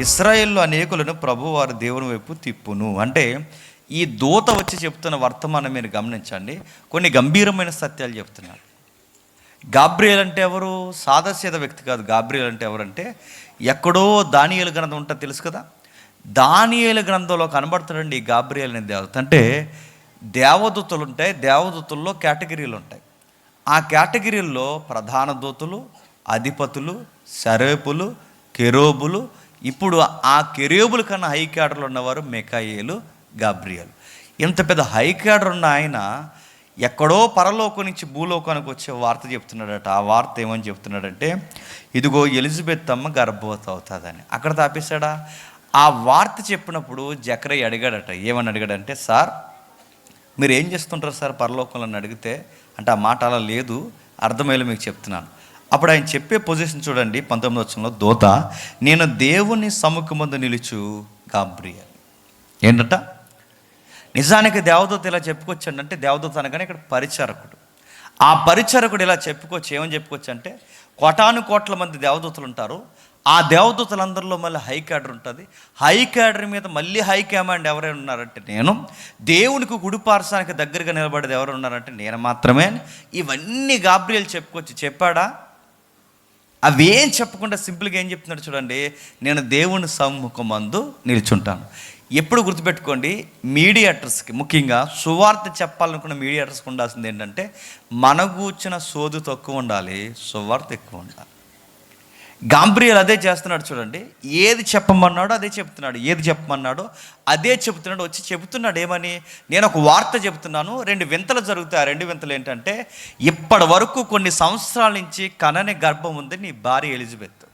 ఇస్రాయేల్లో అనేకులను ప్రభువారి దేవుని వైపు తిప్పును. అంటే ఈ దూత వచ్చి చెప్తున్న వర్తమానం మీరు గమనించండి. కొన్ని గంభీరమైన సత్యాలు చెప్తున్నాడు. గాబ్రియల్ అంటే ఎవరు? సాదాసీద వ్యక్తి కాదు. గాబ్రియల్ అంటే ఎవరంటే ఎక్కడో దానియలు గ్రంథం ఉంటుంది తెలుసు కదా? దానియేలు గ్రంథంలో కనబడుతుందండి ఈ గాబ్రియల్ అనే దేవత? అంటే దేవదూతలు ఉంటాయి. దేవదూతల్లో కేటగిరీలు ఉంటాయి. ఆ కేటగిరీల్లో ప్రధాన దూతలు అధిపతులు సరేపులు కెరోబులు ఇప్పుడు ఆ కెరేబుల కన్నా హై క్యాడర్లు ఉన్నవారు మెకాయేలు గాబ్రియల్. ఇంత పెద్ద హై క్యాడర్ ఉన్న ఆయన ఎక్కడో పరలోకం నుంచి భూలోకానికి వచ్చే వార్త చెప్తున్నాడట. ఆ వార్త ఏమని చెప్తున్నాడంటే ఇదిగో ఎలిజబెత్ అమ్మ గర్భవతి అవుతుందని. అక్కడ తాపేశాడా? ఆ వార్త చెప్పినప్పుడు జక్రయ్య అడిగాడట. ఏమని అడిగాడంటే సార్ మీరు ఏం చేస్తుంటారు సార్ పరలోకంలో? అని అడిగితే అంటే ఆ మాట అలా లేదు. అర్థమయ్యేలా మీకు చెప్తున్నాను. అప్పుడు ఆయన చెప్పే పొజిషన్ చూడండి పంతొమ్మిది వచ్చంలో దోత నేను దేవుని సముఖమందు నిలుచు గాబ్రియల్. ఏంటంట? నిజానికి దేవదూత ఇలా చెప్పుకొచ్చాడు అంటే దేవదూత అనగానే ఇక్కడ పరిచారకుడు. ఆ పరిచారకుడు ఇలా చెప్పుకోవచ్చు ఏమని చెప్పుకోవచ్చు అంటే కోటాను కోట్ల మంది దేవదూతలు ఉంటారు. ఆ దేవదూతలందరిలో మళ్ళీ హై క్యాడర్ ఉంటుంది. హై క్యాడర్ మీద మళ్ళీ హై కమాండ్ ఎవరైనా ఉన్నారంటే నేను. దేవునికి గుడిపార్సానికి దగ్గరగా నిలబడేది ఎవరు ఉన్నారంటే నేను మాత్రమే ఇవన్నీ గాబ్రియల్ చెప్పుకోవచ్చు చెప్పాడా? అవేం చెప్పకుండా సింపుల్గా ఏం చెప్తున్నాడు చూడండి నేను దేవుని సమ్ముఖమందు నిల్చుంటాను. ఎప్పుడు గుర్తుపెట్టుకోండి మీడియేటర్స్కి ముఖ్యంగా సువార్త చెప్పాలనుకున్న మీడియేటర్స్కి ఉండాల్సింది ఏంటంటే మన కూర్చిన సోదు తక్కువ ఉండాలి సువార్త ఎక్కువ ఉండాలి. గాంబ్రియల్ అదే చేస్తున్నాడు చూడండి. ఏది చెప్పమన్నాడో అదే చెప్తున్నాడు. ఏది చెప్పమన్నాడో అదే చెప్తున్నాడు. వచ్చి చెబుతున్నాడు ఏమని? నేను ఒక వార్త చెబుతున్నాను. రెండు వింతలు జరుగుతాయి. ఆ రెండు వింతలు ఏంటంటే ఇప్పటి వరకు కొన్ని సంవత్సరాల నుంచి కనని గర్భం ఉంది నీ భార్య ఎలిజబెత్.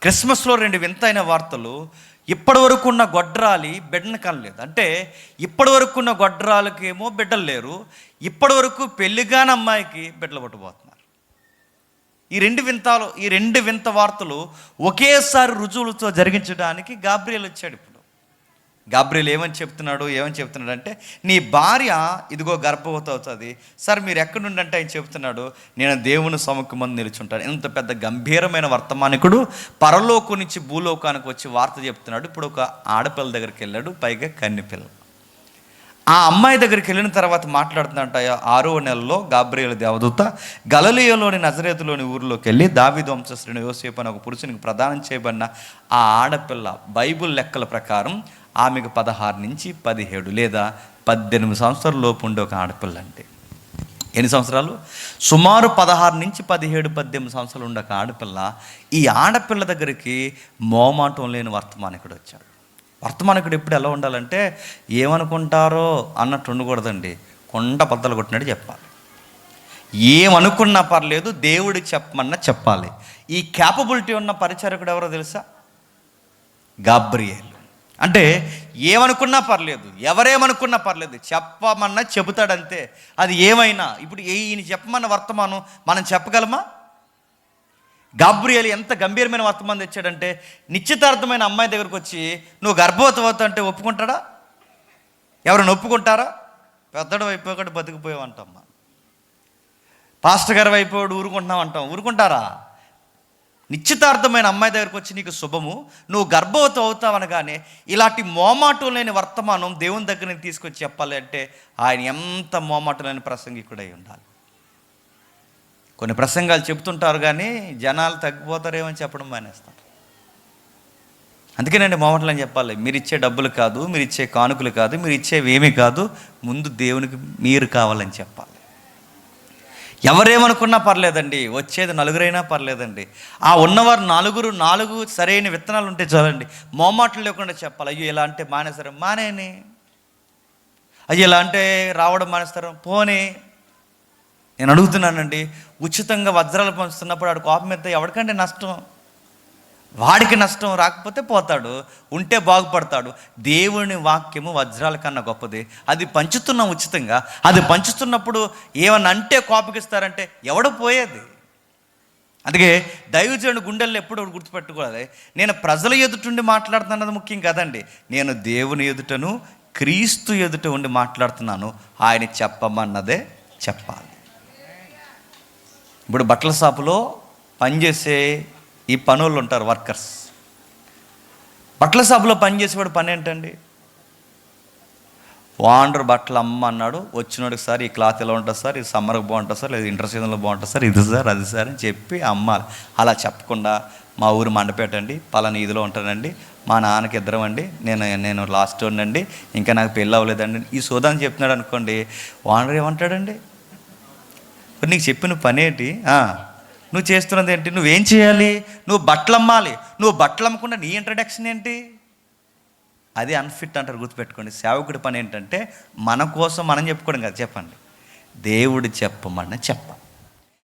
క్రిస్మస్లో రెండు వింతైన వార్తలు ఇప్పటి వరకు ఉన్న గొడ్రాలి బిడ్డను కనలేదు. అంటే ఇప్పటి వరకు ఉన్న గొడ్రాలకేమో బిడ్డలు లేరు. ఇప్పటి వరకు పెళ్ళిగాని అమ్మాయికి బిడ్డలు పట్టుబోతున్నారు. ఈ రెండు వింతాలు ఈ రెండు వింత వార్తలు ఒకేసారి రుజువులతో జరిగించడానికి గాబ్రియల్ వచ్చాడు ఇప్పుడు. గాబ్రియల్ ఏమని చెప్తున్నాడు ఏమని చెప్తున్నాడు అంటే నీ భార్య ఇదిగో గర్భవతి అవుతుంది. సార్ మీరు ఎక్కడి నుండి అంటే ఆయన చెప్తున్నాడు నేను దేవుని సముఖమందు నిలుచుంటాను. ఇంత పెద్ద గంభీరమైన వర్తమానికుడు పరలోకం నుంచి భూలోకానికి వచ్చి వార్త చెప్తున్నాడు. ఇప్పుడు ఒక ఆడపిల్ల దగ్గరికి వెళ్ళాడు పైగా కన్నిపిల్ల. ఆ అమ్మాయి దగ్గరికి వెళ్ళిన తర్వాత మాట్లాడుతుందంట ఆరో నెలలో గాబ్రియల దేవదూత గలలియలోని నజరేతులోని ఊరిలోకి వెళ్ళి దావిదు వంశశ్రేణి యోసేపు అని ఒక పురుషునికి ప్రదానం చేయబడిన ఆ ఆడపిల్ల బైబుల్ లెక్కల ప్రకారం ఆమెకు పదహారు నుంచి పదిహేడు లేదా పద్దెనిమిది సంవత్సరాల లోపు ఉండే ఒక ఆడపిల్ల అంటే ఎన్ని సంవత్సరాలు? సుమారు పదహారు నుంచి పదిహేడు పద్దెనిమిది సంవత్సరాలు ఉండే ఒక ఆడపిల్ల ఈ ఆడపిల్ల దగ్గరికి మోమాటం లేని వర్తమానికుడు వచ్చాడు. వర్తమానకుడు ఎప్పుడు ఎలా ఉండాలంటే ఏమనుకుంటారో అన్నట్టు ఉండకూడదండి. కొండ బద్దలు కొట్టినట్టు చెప్పాలి. ఏమనుకున్నా పర్లేదు దేవుడికి చెప్పమన్నా చెప్పాలి. ఈ క్యాపబిలిటీ ఉన్న పరిచారకుడు ఎవరో తెలుసా? గాబ్రియేలు. అంటే ఏమనుకున్నా పర్లేదు ఎవరేమనుకున్నా పర్లేదు చెప్పమన్నా చెబుతాడంతే. అది ఏమైనా? ఇప్పుడు ఈయన చెప్పమన్న వర్తమానం మనం చెప్పగలమా? గాబ్రియల్ ఎంత గంభీరమైన వర్తమానం తెచ్చాడంటే నిశ్చితార్థమైన అమ్మాయి దగ్గరకు వచ్చి నువ్వు గర్భవతి అవుతా అంటే ఒప్పుకుంటాడా? ఎవరైనా ఒప్పుకుంటారా? పెద్దడు అయిపోయాడు బతికిపోయావు అంటమ్మా పాస్టర్ గారు అయిపోయాడు ఊరుకుంటున్నావు అంటాం ఊరుకుంటారా? నిశ్చితార్థమైన అమ్మాయి దగ్గరకు వచ్చి నీకు శుభము. నువ్వు గర్భవతి అవుతావు అనగానే ఇలాంటి మోమాటం లేని వర్తమానం దేవుని దగ్గర తీసుకొచ్చి చెప్పాలి అంటే ఆయన ఎంత మోమాటం లేని ప్రసంగికుడై ఉండాలి. కొన్ని ప్రసంగాలు చెప్తుంటారు కానీ జనాలు తగ్గిపోతారేమని చెప్పడం మానేస్తారు అందుకేనండి మోమటలు అని చెప్పాలి మీరు ఇచ్చే డబ్బులు కాదు మీరు ఇచ్చే కానుకలు కాదు మీరు ఇచ్చేవి ఏమీ కాదు ముందు దేవునికి మీరు కావాలని చెప్పాలి. ఎవరేమనుకున్నా పర్లేదండి వచ్చేది నలుగురైనా పర్లేదండి. ఆ ఉన్నవారు నలుగురు నాలుగు సరైన విత్తనాలు ఉంటే చాలండి. మోమాటలు లేకుండా చెప్పాలి అయ్యో ఇలా అంటే మానేస్తారు మానేని. అయ్యో ఇలా అంటే రావడం మానేస్తారు పోనీ. నేను అడుగుతున్నానండి ఉచితంగా వజ్రాలు పంచుతున్నప్పుడు వాడు కోపం మీద ఎవరికంటే నష్టం? వాడికి నష్టం రాకపోతే పోతాడు ఉంటే బాగుపడతాడు. దేవుని వాక్యము వజ్రాల కన్నా గొప్పది. అది పంచుతున్నాం ఉచితంగా. అది పంచుతున్నప్పుడు ఏమన్నా అంటే కోపగిస్తారంటే ఎవడు పోయేది? అందుకే దైవజనుడు గుండెల్లో ఎప్పుడు గుర్తుపెట్టుకోవాలి. నేను ప్రజల ఎదుటుండి మాట్లాడుతున్నది ముఖ్యం కదండి. నేను దేవుని ఎదుటను క్రీస్తు ఎదుట ఉండి మాట్లాడుతున్నాను. ఆయన చెప్పమన్నదే చెప్పాలి. ఇప్పుడు బట్టల షాపులో పనిచేసే ఈ పనులు ఉంటారు వర్కర్స్. బట్టల షాపులో పనిచేసేవాడు పని ఏంటండి? వాండర్ బట్టలు అమ్మ అన్నాడు వచ్చినోడికి సార్ ఈ క్లాత్ ఎలా ఉంటుంది సార్? ఇది సమ్మర్కి బాగుంటుంది సార్? లేదా ఇంటర్ సీజన్లో బాగుంటుంది సార్? ఇది సార్ అది సార్ అని చెప్పి అమ్మాలి. అలా చెప్పకుండా మా ఊరు మండపేట అండి పలానా ఇదిలో ఉంటానండి. మా నాన్నకి ఇద్దరం అండి నేను నేను లాస్ట్ అండి. ఇంకా నాకు పెళ్ళి అవ్వలేదండి. ఈ సోదాన్ని చెప్తున్నాడు అనుకోండి వాండర్ ఏమంటాడండి? నీకు చెప్పిన పని ఏంటి నువ్వు చేస్తున్నది ఏంటి? నువ్వేం చేయాలి? నువ్వు బట్టలు అమ్మాలి నువ్వు బట్టలు అమ్మకుండా నీ ఇంట్రడక్షన్ ఏంటి? అది అన్ఫిట్ అంటారు గుర్తుపెట్టుకోండి. సేవకుడి పని ఏంటంటే మన కోసం మనం చెప్పుకోవడం కదా చెప్పండి. దేవుడు చెప్పమని చెప్పం.